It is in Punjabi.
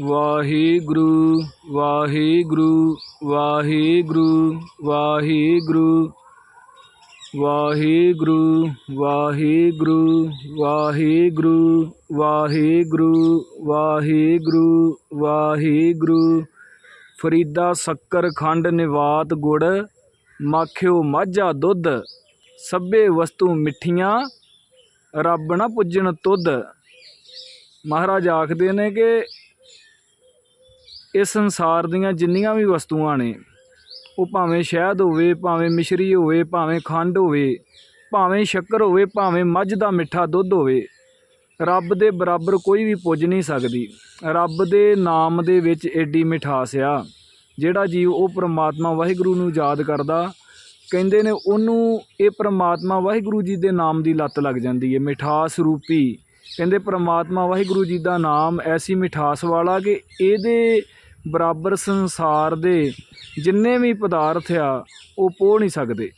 ਵਾਹਿਗੁਰੂ ਵਾਹਿਗੁਰੂ ਵਾਹਿਗੁਰੂ ਵਾਹਿਗੁਰੂ ਵਾਹਿਗੁਰੂ ਵਾਹਿਗੁਰੂ ਵਾਹਿਗੁਰੂ ਵਾਹਿਗੁਰੂ ਵਾਹਿਗੁਰੂ ਵਾਹਿਗੁਰੂ। ਫਰੀਦਾ ਸ਼ੱਕਰ ਖੰਡ ਨਿਵਾਤ ਗੁੜ, ਮਾਖਿਓ ਮਾਝਾ ਦੁੱਧ, ਸਭੇ ਵਸਤੂ ਮਿੱਠੀਆਂ, ਰੱਬ ਨਾ ਪੁੱਜਣ ਤੁਧ। ਮਹਾਰਾਜ ਆਖਦੇ ਨੇ ਕਿ ਇਹ ਸੰਸਾਰ ਦੀਆਂ ਜਿੰਨੀਆਂ ਵੀ ਵਸਤੂਆਂ ਨੇ, ਉਹ ਭਾਵੇਂ ਸ਼ਹਿਦ ਹੋਵੇ, ਭਾਵੇਂ ਮਿਸ਼ਰੀ ਹੋਵੇ, ਭਾਵੇਂ ਖੰਡ ਹੋਵੇ, ਭਾਵੇਂ ਸ਼ੱਕਰ ਹੋਵੇ, ਭਾਵੇਂ ਮੱਝ ਦਾ ਮਿੱਠਾ ਦੁੱਧ ਹੋਵੇ, ਰੱਬ ਦੇ ਬਰਾਬਰ ਕੋਈ ਵੀ ਪੁੱਜ ਨਹੀਂ ਸਕਦੀ। ਰੱਬ ਦੇ ਨਾਮ ਦੇ ਵਿੱਚ ਏਡੀ ਮਿਠਾਸ ਆ, ਜਿਹੜਾ ਜੀਵ ਉਹ ਪ੍ਰਮਾਤਮਾ ਵਾਹਿਗੁਰੂ ਨੂੰ ਯਾਦ ਕਰਦਾ, ਕਹਿੰਦੇ ਨੇ ਉਹਨੂੰ ਇਹ ਪ੍ਰਮਾਤਮਾ ਵਾਹਿਗੁਰੂ ਜੀ ਦੇ ਨਾਮ ਦੀ ਲੱਤ ਲੱਗ ਜਾਂਦੀ ਹੈ ਮਿਠਾਸ ਰੂਪੀ। ਕਹਿੰਦੇ ਪ੍ਰਮਾਤਮਾ ਵਾਹਿਗੁਰੂ ਜੀ ਦਾ ਨਾਮ ਐਸੀ ਮਿਠਾਸ ਵਾਲਾ ਕਿ ਇਹਦੇ ਬਰਾਬਰ ਸੰਸਾਰ ਦੇ ਜਿੰਨੇ ਵੀ ਪਦਾਰਥ ਆ ਉਹ ਪੋ ਨਹੀਂ ਸਕਦੇ।